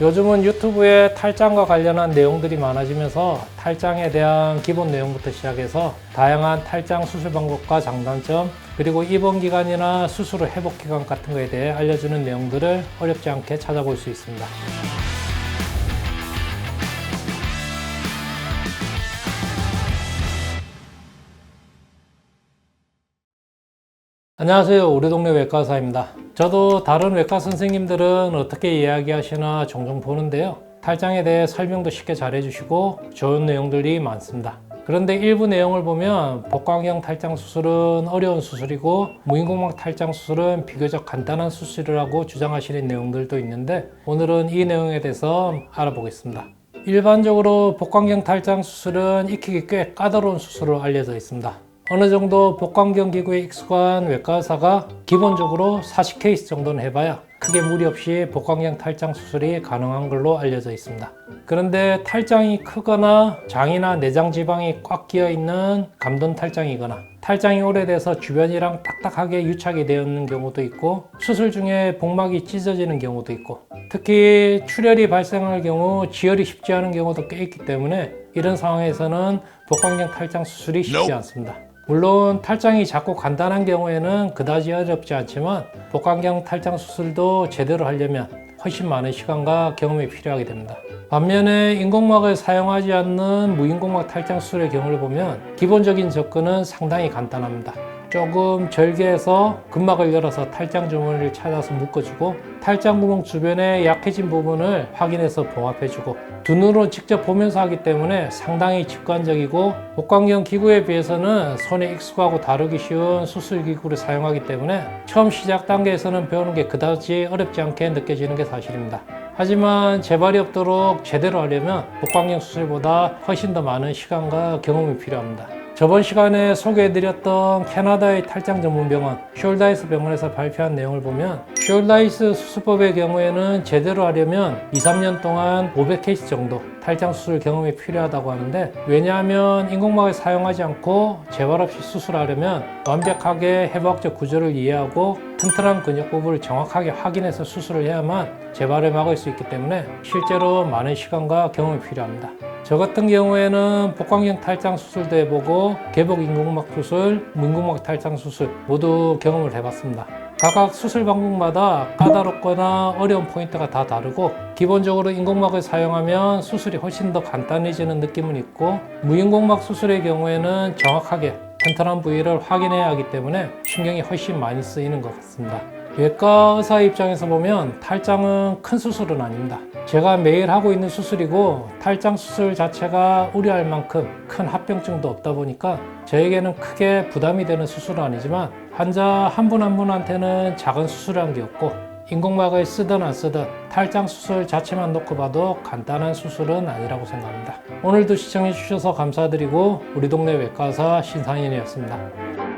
요즘은 유튜브에 탈장과 관련한 내용들이 많아지면서 탈장에 대한 기본 내용부터 시작해서 다양한 탈장 수술 방법과 장단점, 그리고 입원 기간이나 수술 후 회복 기간 같은 거에 대해 알려주는 내용들을 어렵지 않게 찾아볼 수 있습니다. 안녕하세요. 우리 동네 외과사입니다. 저도 다른 외과 선생님들은 어떻게 이야기하시나 종종 보는데요. 탈장에 대해 설명도 쉽게 잘 해주시고 좋은 내용들이 많습니다. 그런데 일부 내용을 보면 복강경 탈장 수술은 어려운 수술이고 무인공막 탈장 수술은 비교적 간단한 수술이라고 주장하시는 내용들도 있는데 오늘은 이 내용에 대해서 알아보겠습니다. 일반적으로 복강경 탈장 수술은 익히기 꽤 까다로운 수술로 알려져 있습니다. 어느 정도 복강경 기구에 익숙한 외과 의사가 기본적으로 40케이스 정도는 해봐야 크게 무리 없이 복강경 탈장 수술이 가능한 걸로 알려져 있습니다. 그런데 탈장이 크거나 장이나 내장 지방이 꽉 끼어 있는 감돈 탈장이거나 탈장이 오래돼서 주변이랑 딱딱하게 유착이 되어 있는 경우도 있고 수술 중에 복막이 찢어지는 경우도 있고 특히 출혈이 발생할 경우 지혈이 쉽지 않은 경우도 꽤 있기 때문에 이런 상황에서는 복강경 탈장 수술이 쉽지 않습니다. 물론 탈장이 작고 간단한 경우에는 그다지 어렵지 않지만 복강경 탈장 수술도 제대로 하려면 훨씬 많은 시간과 경험이 필요하게 됩니다. 반면에 인공막을 사용하지 않는 무인공막 탈장 수술의 경우를 보면 기본적인 접근은 상당히 간단합니다. 조금 절개해서 근막을 열어서 탈장 주머니를 찾아서 묶어주고 탈장 구멍 주변에 약해진 부분을 확인해서 봉합해주고 두 눈으로 직접 보면서 하기 때문에 상당히 직관적이고 복강경 기구에 비해서는 손에 익숙하고 다루기 쉬운 수술 기구를 사용하기 때문에 처음 시작 단계에서는 배우는 게 그다지 어렵지 않게 느껴지는 게 사실입니다. 하지만 재발이 없도록 제대로 하려면 복강경 수술보다 훨씬 더 많은 시간과 경험이 필요합니다. 저번 시간에 소개해드렸던 캐나다의 탈장 전문 병원 숄다이스 병원에서 발표한 내용을 보면 숄다이스 수술법의 경우에는 제대로 하려면 2, 3년 동안 500케이스 정도 탈장 수술 경험이 필요하다고 하는데 왜냐하면 인공막을 사용하지 않고 재발 없이 수술하려면 완벽하게 해부학적 구조를 이해하고 튼튼한 근육 부분을 정확하게 확인해서 수술을 해야만 재발을 막을 수 있기 때문에 실제로 많은 시간과 경험이 필요합니다. 저 같은 경우에는 복강경 탈장 수술도 해보고 개복 인공막 수술, 무인공막 탈장 수술 모두 경험을 해봤습니다. 각각 수술 방법마다 까다롭거나 어려운 포인트가 다 다르고 기본적으로 인공막을 사용하면 수술이 훨씬 더 간단해지는 느낌은 있고 무인공막 수술의 경우에는 정확하게 튼튼한 부위를 확인해야 하기 때문에 신경이 훨씬 많이 쓰이는 것 같습니다. 외과 의사 입장에서 보면 탈장은 큰 수술은 아닙니다. 제가 매일 하고 있는 수술이고 탈장 수술 자체가 우려할 만큼 큰 합병증도 없다 보니까 저에게는 크게 부담이 되는 수술은 아니지만 환자 한 분 한 분한테는 작은 수술한 게 없고 인공막을 쓰든 안 쓰든 탈장 수술 자체만 놓고 봐도 간단한 수술은 아니라고 생각합니다. 오늘도 시청해 주셔서 감사드리고 우리 동네 외과의사 신상인이었습니다.